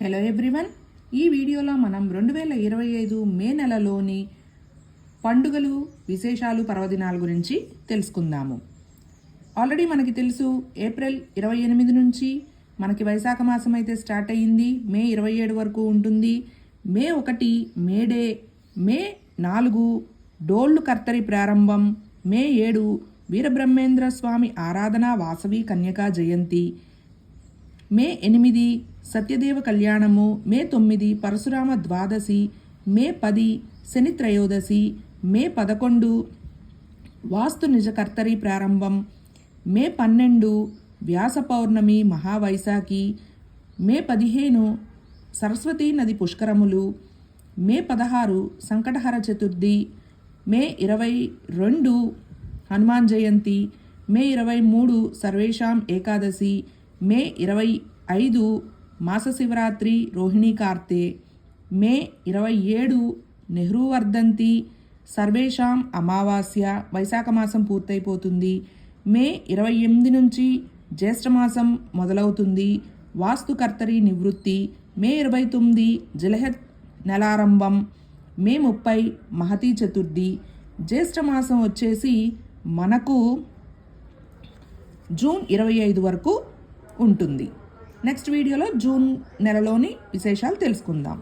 Hello everyone ఈ వీడియోలో మనం రెండు వేల ఇరవై ఐదు మే నెలలోని పండుగలు విశేషాలు పర్వదినాల గురించి తెలుసుకుందాము. ఆల్రెడీ మనకి తెలుసు ఏప్రిల్ ఇరవై ఎనిమిది నుంచి మనకి వైశాఖ మాసం అయితే స్టార్ట్ అయ్యింది. మే ఇరవై ఏడు వరకు ఉంటుంది. మే ఒకటి మే డే మే నాలుగు డోళ్ళు కర్తరి ప్రారంభం మే ఏడు వీరబ్రహ్మేంద్ర స్వామి ఆరాధన వాసవి కన్యకా జయంతి మే ఎనిమిది సత్యదేవ కళ్యాణము మే తొమ్మిది పరశురామ ద్వాదశి మే పది శని త్రయోదశి మే పదకొండు వాస్తు నిజకర్తరి ప్రారంభం మే పన్నెండు వ్యాస పౌర్ణమి మహావైశాఖి మే పదిహేను సరస్వతీ నది పుష్కరములు మే పదహారు సంకటహర చతుర్థి మే ఇరవై రెండు హనుమాన్ జయంతి మే ఇరవై మూడు సర్వేషాం ఏకాదశి మే ఇరవై ఐదు మాస శివరాత్రి రోహిణీ కార్తె మే ఇరవై ఏడు నెహ్రూ వర్ధంతి సర్వేషాం అమావాస్య వైశాఖ మాసం పూర్తయిపోతుంది. మే ఇరవై ఎనిమిది నుంచి జ్యేష్ఠమాసం మొదలవుతుంది. వాస్తుకర్తరి నివృత్తి మే ఇరవై తొమ్మిది జలహత్ నెలారంభం మే ముప్పై మహతీ చతుర్థి. జ్యేష్ఠమాసం వచ్చేసి మనకు జూన్ ఇరవై ఐదు వరకు ఉంటుంది. నెక్స్ట్ వీడియోలో జూన్ నెలలోని విశేషాలు తెలుసుకుందాం.